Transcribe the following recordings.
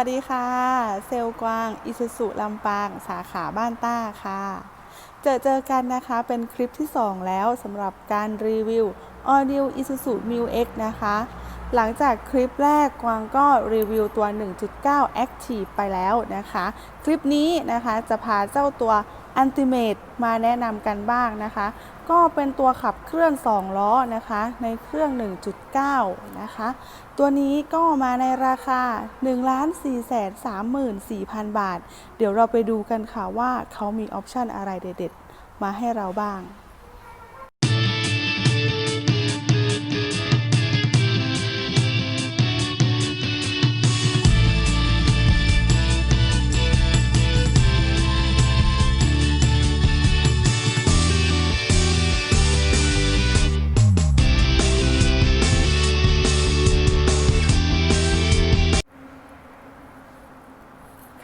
ัสดีค่ะ เซลกวาง อิสุสุลำปาง สาขาบ้านต้าค่ะ เจอเจอกันนะคะเป็นคลิปที่ 2 แล้วสำหรับการรีวิว All New Isuzu Mu X นะคะ หลังจากคลิปแรกกวางก็รีวิวตัว 1.9 Active ไปแล้วนะคะ คลิปนี้นะคะจะพาเจ้าตัว Ultimate มาแนะนำกันบ้างนะคะ ก็เป็นตัวขับเคลื่อน 2 ล้อนะคะ ในเครื่อง 1.9 นะคะ ตัวนี้ก็มาในราคา 1 4 3 4 0 0 0 บาท เดี๋ยวเราไปดูกันค่ะว่าเขามีออปชันอะไรเด็ดๆ มาให้เราบ้าง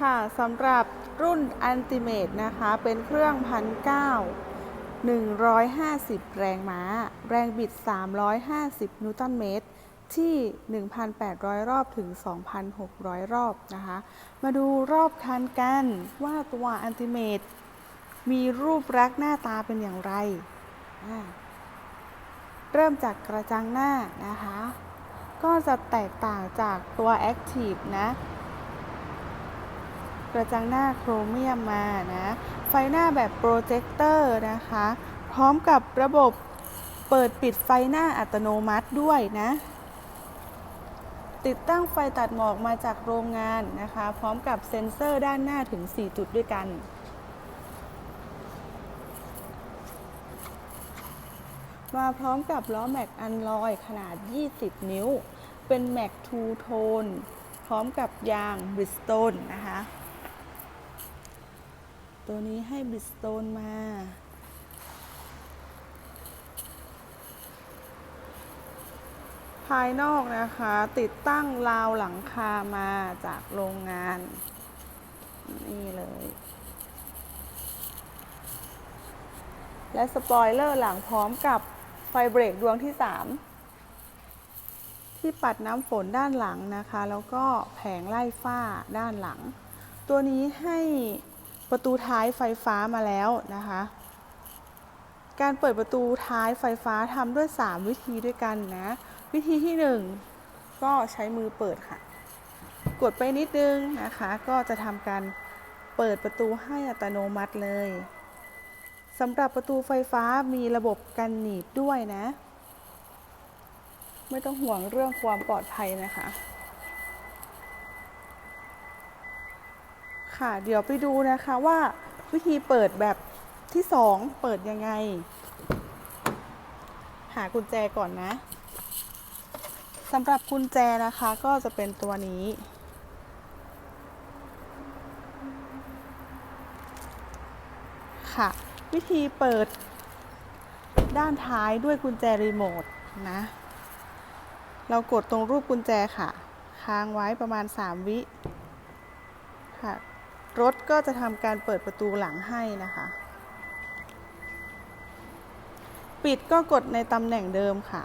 ค่ะสำหรับรุ่น Ultimate นะคะ เป็นเครื่อง1,900 150 แรงม้า แรงบิด 350 นิวตันเมตร ที่ 1,800 รอบถึง 2,600 รอบนะคะ มาดูรอบคันกันว่าตัว Ultimate มีรูปลักษณ์หน้าตาเป็นอย่างไร เริ่มจากกระจังหน้านะคะ ก็จะแตกต่างจากตัว Active นะ กระจังหน้าโครเมียมมานะ ไฟหน้าแบบโปรเจคเตอร์นะคะ พร้อมกับระบบเปิดปิดไฟหน้าอัตโนมัติด้วยนะ ติดตั้งไฟตัดหมอกมาจากโรงงานนะคะ พร้อมกับเซ็นเซอร์ด้านหน้าถึง 4 จุดด้วยกันมาพร้อมกับล้อแม็กอันลอยขนาด 20 นิ้ว เป็นแม็กทูโทน พร้อมกับยางบริสโตนนะคะ ตัวนี้ให้บิสโตนมา ภายนอกนะคะ ติดตั้งราวหลังคามาจากโรงงาน นี่เลย และสปอยเลอร์หลังพร้อมกับไฟเบรกดวงที่ 3 ที่ปัดน้ำฝนด้านหลังนะคะ แล้วก็แผงไล่ฝ้าด้านหลัง ตัวนี้ให้ ประตูท้ายไฟฟ้ามาแล้วนะคะ การเปิดประตูท้ายไฟฟ้าทำด้วย 3 วิธีด้วยกันนะ วิธีที่ 1 ก็ใช้มือเปิดค่ะ กดไปนิดนึงนะคะ ก็จะทำการเปิดประตูให้อัตโนมัติเลยสำหรับประตูไฟฟ้ามีระบบกันหนีบด้วยนะ ไม่ต้องห่วงเรื่องความปลอดภัยนะคะ ค่ะ เดี๋ยวไปดูนะคะว่าวิธีเปิดแบบที่ 2 เปิดยังไง หากุญแจก่อนนะสำหรับกุญแจนะคะก็จะเป็นตัวนี้ ค่ะ วิธีเปิดด้านท้ายด้วยกุญแจรีโมทนะ เรากดตรงรูปกุญแจค่ะ ค้างไว้ประมาณ 3 วิค่ะ รถก็จะทำการเปิดประตูหลังให้นะคะ ปิดก็กดในตำแหน่งเดิมค่ะ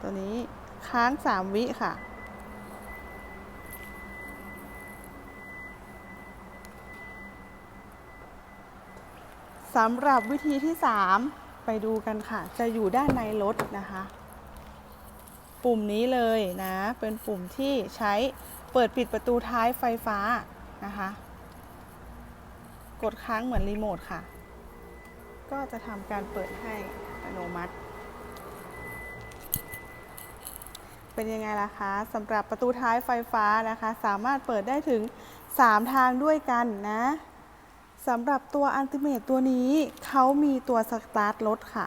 ตัวนี้ค้าง 3 วิค่ะ สำหรับวิธีที่ 3 ไปดูกันค่ะ จะอยู่ด้านในรถนะคะ ปุ่มนี้เลยนะ เป็นปุ่มที่ใช้ เปิดปิดประตูท้ายไฟฟ้านะคะ กดค้างเหมือนรีโมทค่ะ ก็จะทำการเปิดให้อัตโนมัติ เป็นยังไงล่ะคะสำหรับประตูท้ายไฟฟ้านะคะ สามารถเปิดได้ถึง 3 ทางด้วยกันนะสำหรับตัวอันติเมตตัวนี้เขามีตัวสตาร์ทรถค่ะ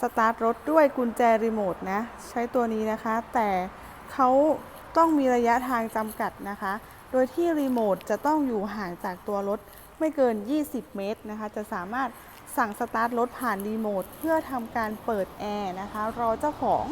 สตาร์ทรถด้วยกุญแจรีโมทนะ ใช้ตัวนี้นะคะ แต่เขา ต้องมีระยะทางจำกัดนะคะ โดยที่รีโมทจะต้องอยู่ห่างจากตัวรถไม่เกิน 20 เมตรนะคะ จะสามารถสั่งสตาร์ทรถผ่านรีโมทเพื่อทำการเปิดแอร์นะคะ รอเจ้าของ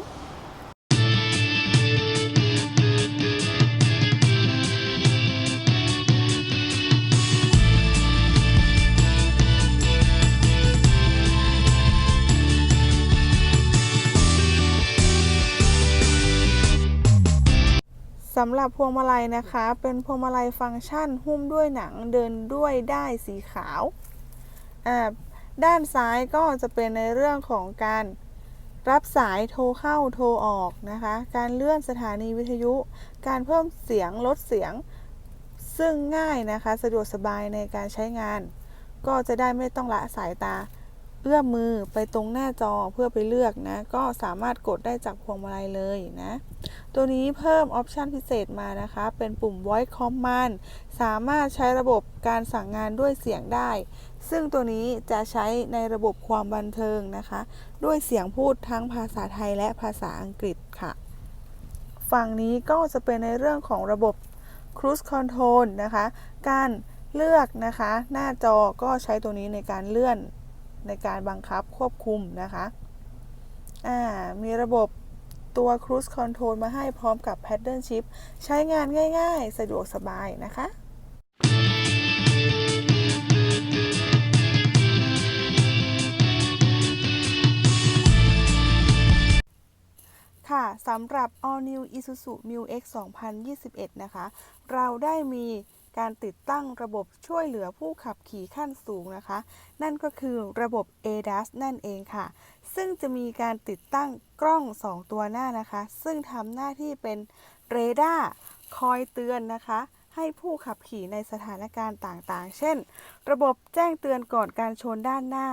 สำหรับพวงมาลัยนะคะ เป็นพวงมาลัยฟังก์ชัน หุ้มด้วยหนังเดินด้วยได้สีขาวด้านซ้ายก็จะเป็นในเรื่องของการรับสายโทรเข้าโทรออกนะคะ การเลื่อนสถานีวิทยุ การเพิ่มเสียงลดเสียง ซึ่งง่ายนะคะ สะดวกสบายในการใช้งาน ก็จะได้ไม่ต้องละสายตา เอื้อมมือไปตรงหน้าจอเพื่อไปเลือกนะ ก็สามารถกดได้จากพวงมาลัยเลยนะ ตัวนี้เพิ่มออปชันพิเศษมานะคะ เป็นปุ่ม voice command สามารถใช้ระบบการสั่งงานด้วยเสียงได้ ซึ่งตัวนี้จะใช้ในระบบความบันเทิงนะคะ ด้วยเสียงพูดทั้งภาษาไทยและภาษาอังกฤษค่ะ ฝั่งนี้ก็จะเป็นในเรื่องของระบบ cruise control นะคะ การเลือกนะคะ หน้าจอก็ใช้ตัวนี้ในการเลื่อน ในการบังคับควบคุมนะคะมีระบบตัว cruise control มาให้พร้อมกับ paddle shift ใช้งานง่ายๆ สะดวกสบายนะคะค่ะสำหรับ All New Isuzu Mu X 2021 นะคะ เราได้มี การติดตั้งระบบช่วยเหลือผู้ขับขี่ขั้นสูงนะคะ นั่นก็คือระบบ ADAS นั่นเองค่ะ ซึ่งจะมีการติดตั้งกล้อง 2 ตัวหน้านะคะ ซึ่งทำหน้าที่เป็นเรดาร์คอยเตือนนะคะ ให้ผู้ขับขี่ในสถานการณ์ต่างๆ เช่น ระบบแจ้งเตือนก่อนการชนด้านหน้า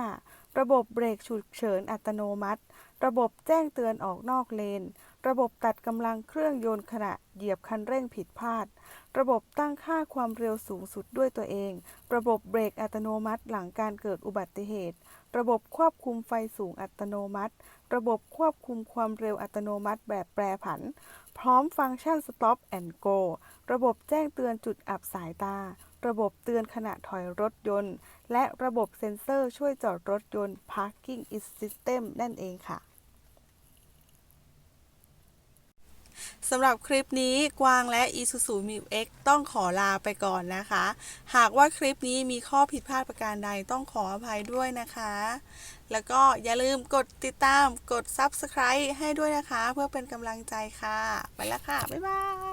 ระบบเบรกฉุกเฉินอัตโนมัติ ระบบแจ้งเตือนออกนอกเลน ระบบตัดกำลังเครื่องยนต์ขณะเหยียบคันเร่งผิดพลาด ระบบตั้งค่าความเร็วสูงสุดด้วยตัวเอง ระบบเบรกอัตโนมัติหลังการเกิดอุบัติเหตุ ระบบควบคุมไฟสูงอัตโนมัติ ระบบควบคุมความเร็วอัตโนมัติแบบแปรผัน พร้อมฟังก์ชัน Stop and Go ระบบแจ้งเตือนจุดอับสายตา ระบบเตือนขณะถอยรถยนต์ และระบบเซ็นเซอร์ช่วยจอดรถยนต์ Parking System นั่นเองค่ะสำหรับคลิปนี้กวางและ Isuzu m i X ต้องขอลาไปก่อนนะคะ หากว่าคลิปนี้มีข้อผิดพลาดประการใดต้องขออภัยด้วยนะคะ แล้วก็อย่าลืมกดติดตามกด Subscribe ให้ด้วยนะคะ เพื่อเป็นกำลังใจค่ะ ไปแล้วค่ะ บ๊ายบาย